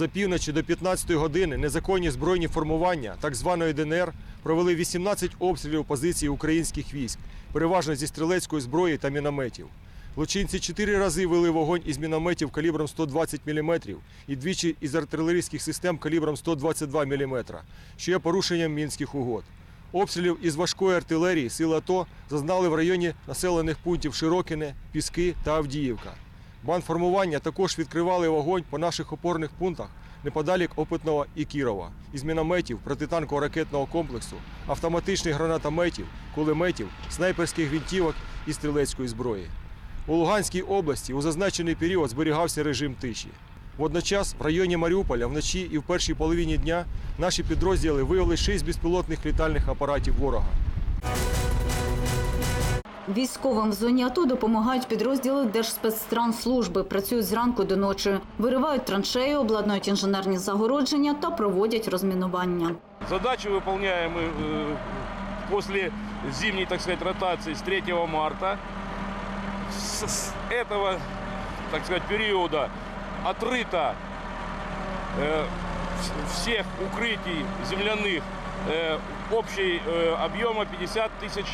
За півночі до 15 години незаконні збройні формування так званої ДНР провели 18 обстрілів позицій українських військ, переважно зі стрілецької зброї та мінометів. Злочинці чотири рази вели вогонь із мінометів калібром 120 мм і двічі із артилерійських систем калібром 122 мм, що є порушенням мінських угод. Обстрілів із важкої артилерії сили АТО зазнали в районі населених пунктів Широкине, Піски та Авдіївка. Бандформування також відкривали вогонь по наших опорних пунктах неподалік Опитного і Кірова із мінометів, протитанкового ракетного комплексу, автоматичних гранатометів, кулеметів, снайперських гвинтівок і стрілецької зброї. У Луганській області у зазначений період зберігався режим тиші. Водночас в районі Маріуполя вночі і в першій половині дня наші підрозділи виявили шість безпілотних літальних апаратів ворога. Військовим в зоні АТО допомагають підрозділи Держспецтранслужби. Працюють зранку до ночі, виривають траншеї, обладнують інженерні загородження та проводять розмінування. Задачу выполняем мы э, после зимней, так сказать, ротации с 3 марта. С, с этого, так сказать, периода отрыто э, вс- всех укрытий земляных э, общей э, объема 50 тысяч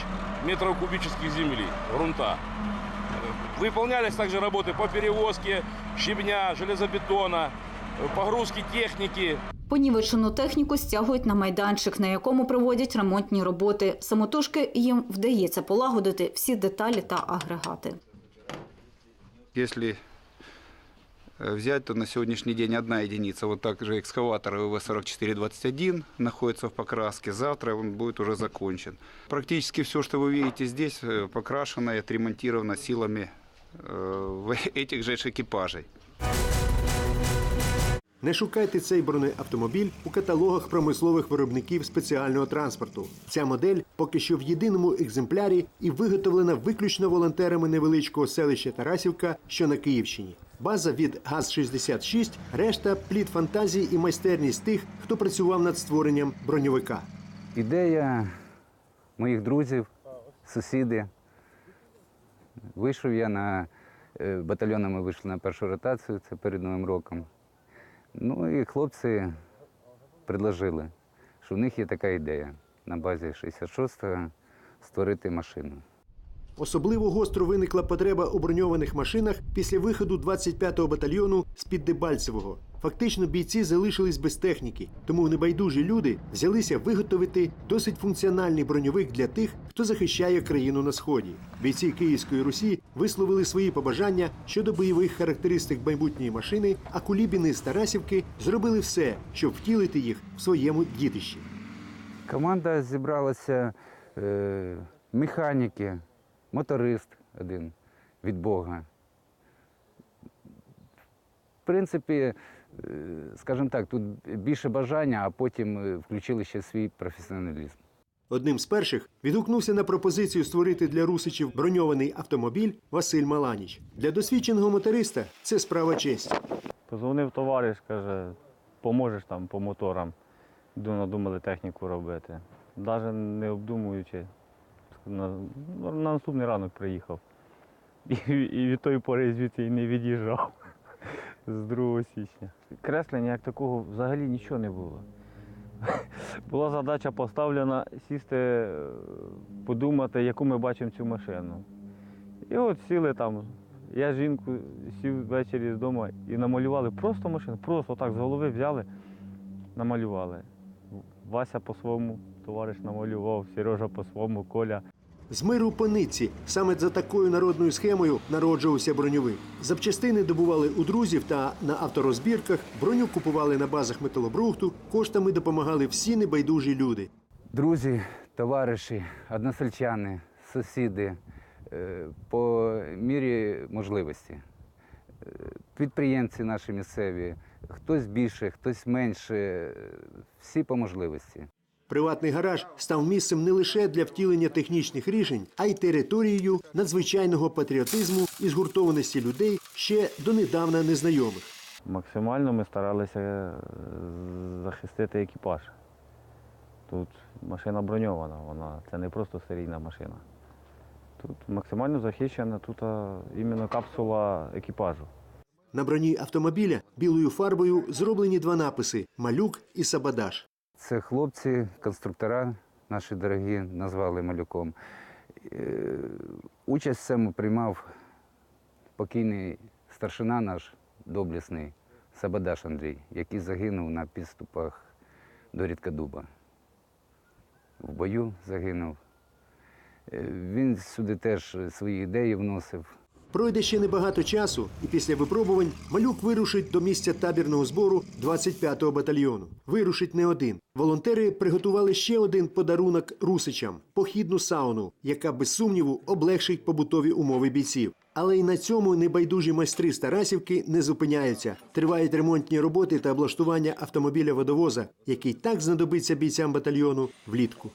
метров кубических земли, грунта. Э, Выполнялись также работы по перевозке щебня, железобетона, э, погрузке техники, Понівечену техніку стягують на майданчик, на якому проводять ремонтні роботи. Самотужки їм вдається полагодити всі деталі та агрегати. Если э, взять, то на сегодняшний день одна единица, вот так же экскаватор ВВ-4421 находится в покраске. Завтра он будет уже закончен. Практически все, что вы видите здесь, э, покрашено и отремонтировано силами э, в- этих же экипажей. Не шукайте цей бронеавтомобіль у каталогах промислових виробників спеціального транспорту. Ця модель поки що в єдиному екземплярі і виготовлена виключно волонтерами невеличкого селища Тарасівка, що на Київщині. База від ГАЗ-66, решта плід фантазії і майстерність тих, хто працював над створенням броньовика. Ідея моїх друзів, сусіди. Вийшов я на е, батальйоном ми вийшли на першу ротацію, це перед Новим роком. Ну і хлопці предложили, що в них є така ідея на базі 66-го створити машину. Особливо гостро виникла потреба у броньованих машинах після виходу 25-го батальйону з-під Дебальцевого. Фактично бійці залишились без техніки, тому небайдужі люди взялися виготовити досить функціональний броньовик для тих, хто захищає країну на сході. Бійці Київської Русі висловили свої побажання щодо бойових характеристик майбутньої машини, а кулібіни з Тарасівки зробили все, щоб втілити їх в своєму дітищі. Команда зібралася е, механіки, моторист один від Бога. В принципі, е, скажімо так, тут більше бажання, а потім е, включили ще свій професіоналізм. Одним з перших відгукнувся на пропозицію створити для русичів броньований автомобіль Василь Маланіч. Для досвідченого моториста це справа честі. Позвонив товариш, каже, поможеш там по моторам. Ду- Надумали техніку робити. Навіть не обдумуючи, на, на наступний ранок приїхав. І, і від тої пори звідти і не від'їжджав з 2 січня. Креслення як такого взагалі нічого не було. Була задача поставлена сісти, е, подумати, яку ми бачимо цю машину. І от сіли там. Я жінку сів ввечері з дому і намалювали просто машину, просто так з голови взяли, намалювали. Вася по-своєму, товариш намалював, Сережа по-своєму, Коля. З миру по нитці саме за такою народною схемою народжувався броньовик. Запчастини добували у друзів та на авторозбірках, броню купували на базах металобрухту, коштами допомагали всі небайдужі люди. Друзі, товариші, односельчани, сусіди е, по мірі можливості. Е, Підприємці наші місцеві, хтось більше, хтось менше, всі по можливості. Приватний гараж став місцем не лише для втілення технічних рішень, а й територією надзвичайного патріотизму і згуртованості людей ще донедавна незнайомих. Максимально ми старалися е, захистити екіпаж. Тут машина броньована, вона це не просто серійна машина. Тут максимально захищена тут а, іменно капсула екіпажу. На броні автомобіля білою фарбою зроблені два написи Малюк і Сабадаш. Це хлопці, конструктора наші дорогі, назвали малюком. Е, Участь в цьому приймав покійний старшина наш доблесний Сабадаш Андрій, який загинув на підступах до Рідкодуба. В бою загинув. Е, Він сюди теж свої ідеї вносив. Пройде ще небагато часу, і після випробувань малюк вирушить до місця табірного збору 25-го батальйону. Вирушить не один. Волонтери приготували ще один подарунок русичам похідну сауну, яка без сумніву облегшить побутові умови бійців. Але й на цьому небайдужі майстри з Тарасівки не зупиняються. Тривають ремонтні роботи та облаштування автомобіля водовоза, який так знадобиться бійцям батальйону влітку.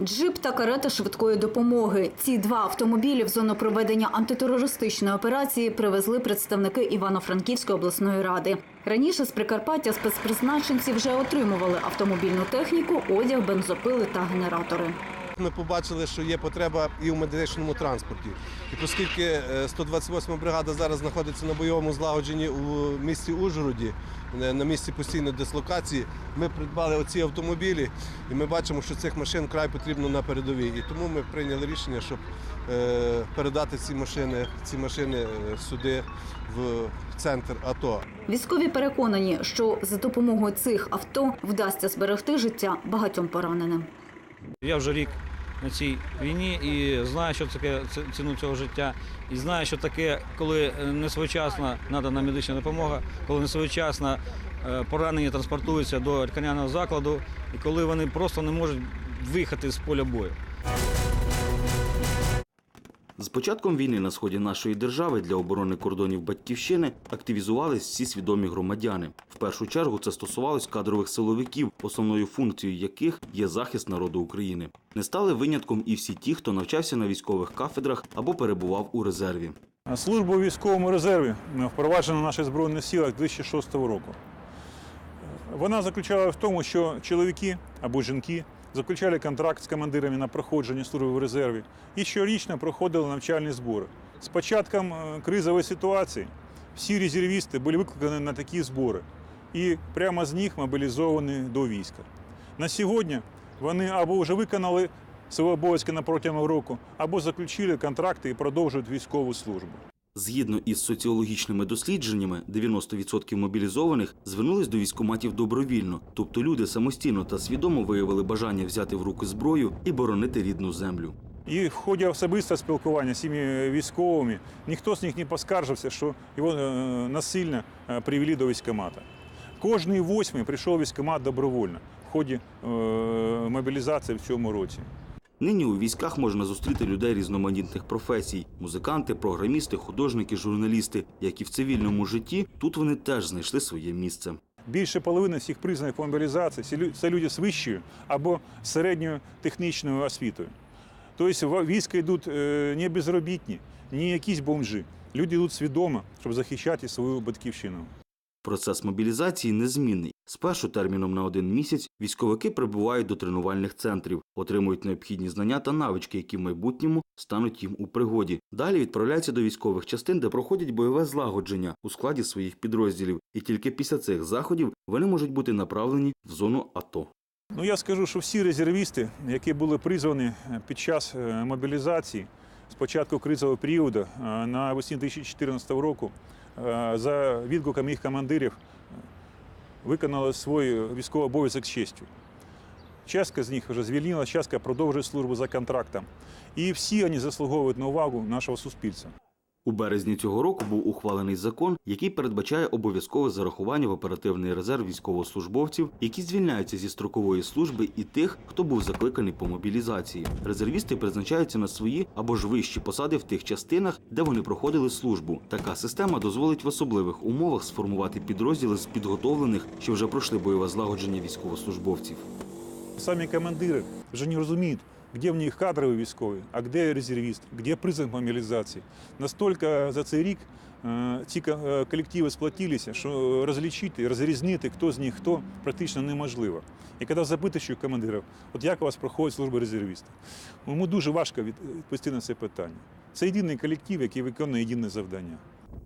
Джип та карета швидкої допомоги. Ці два автомобілі в зону проведення антитерористичної операції привезли представники Івано-Франківської обласної ради. Раніше з Прикарпаття спецпризначенці вже отримували автомобільну техніку, одяг, бензопили та генератори. Ми побачили, що є потреба і в медичному транспорті. І оскільки е, 128 бригада зараз знаходиться на бойовому злагодженні у місті Ужгороді, е, на місці постійної дислокації, ми придбали оці автомобілі, і ми бачимо, що цих машин край потрібно на передовій. І тому ми прийняли рішення, щоб е, передати ці машини, ці машини е, сюди в центр АТО. Військові переконані, що за допомогою цих авто вдасться зберегти життя багатьом пораненим. Я вже рік на цій війні і знаю, що таке ціну цього життя, і знаю, що таке, коли несвоєчасно надана медична допомога, коли не своєчасно е, поранені транспортуються до лікарняного закладу, і коли вони просто не можуть виїхати з поля бою. З початком війни на сході нашої держави для оборони кордонів батьківщини активізувались всі свідомі громадяни. В першу чергу це стосувалось кадрових силовиків, основною функцією яких є захист народу України. Не стали винятком і всі ті, хто навчався на військових кафедрах або перебував у резерві. Служба у військовому резерві впроваджена в наших Збройних силах з 2006 року. Вона заключала в тому, що чоловіки або жінки заключали контракт з командирами на проходження служби в резерві і щорічно проходили навчальні збори. З початком е, кризової ситуації всі резервісти були викликані на такі збори і прямо з них мобілізовані до війська. На сьогодні вони або вже виконали свої обов'язки на протягом року, або заключили контракти і продовжують військову службу. Згідно із соціологічними дослідженнями, 90% мобілізованих звернулись до військкоматів добровільно, тобто люди самостійно та свідомо виявили бажання взяти в руки зброю і боронити рідну землю. І в ході особистого спілкування з цими військовими ніхто з них не поскаржився, що його е, насильно е, привели до військкомата. Кожний восьмий прийшов в військкомат добровольно в ході е, мобілізації в цьому році. Нині у військах можна зустріти людей різноманітних професій: музиканти, програмісти, художники, журналісти. Як і в цивільному житті, тут вони теж знайшли своє місце. Більше половини всіх призваних по мобілізації це люди з вищою або середньою технічною освітою. Тобто війська йдуть е, не безробітні, не якісь бомжі. Люди йдуть свідомо, щоб захищати свою батьківщину. Процес мобілізації незмінний. Спершу терміном на один місяць військовики прибувають до тренувальних центрів, отримують необхідні знання та навички, які в майбутньому стануть їм у пригоді. Далі відправляються до військових частин, де проходять бойове злагодження у складі своїх підрозділів. І тільки після цих заходів вони можуть бути направлені в зону АТО. Ну я скажу, що всі резервісти, які були призвані е, під час е, мобілізації з початку кризового періоду е, навесні 2014 року, за відгуками їх командирів, виконали свій військовий обов'язок з честю. Частка з них вже звільнила, частка продовжує службу за контрактом. І всі вони заслуговують на увагу нашого суспільства. У березні цього року був ухвалений закон, який передбачає обов'язкове зарахування в оперативний резерв військовослужбовців, які звільняються зі строкової служби, і тих, хто був закликаний по мобілізації. Резервісти призначаються на свої або ж вищі посади в тих частинах, де вони проходили службу. Така система дозволить в особливих умовах сформувати підрозділи з підготовлених, що вже пройшли бойове злагодження військовослужбовців. Самі командири вже не розуміють, де в них кадровий військовий, а де резервіст, де призов мобілізації. Настільки за цей рік ці е, колективи сплотилися, що розлічити, розрізнити, хто з них хто, практично неможливо. І коли запитуєш у командирів, от як у вас проходить служба резервіста, йому дуже важко від- відповісти на це питання. Це єдиний колектив, який виконує єдине завдання.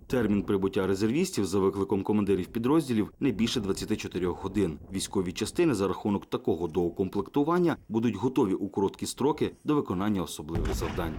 Термін прибуття резервістів за викликом командирів підрозділів не більше 24 годин. Військові частини за рахунок такого доукомплектування будуть готові у короткі строки до виконання особливих завдань.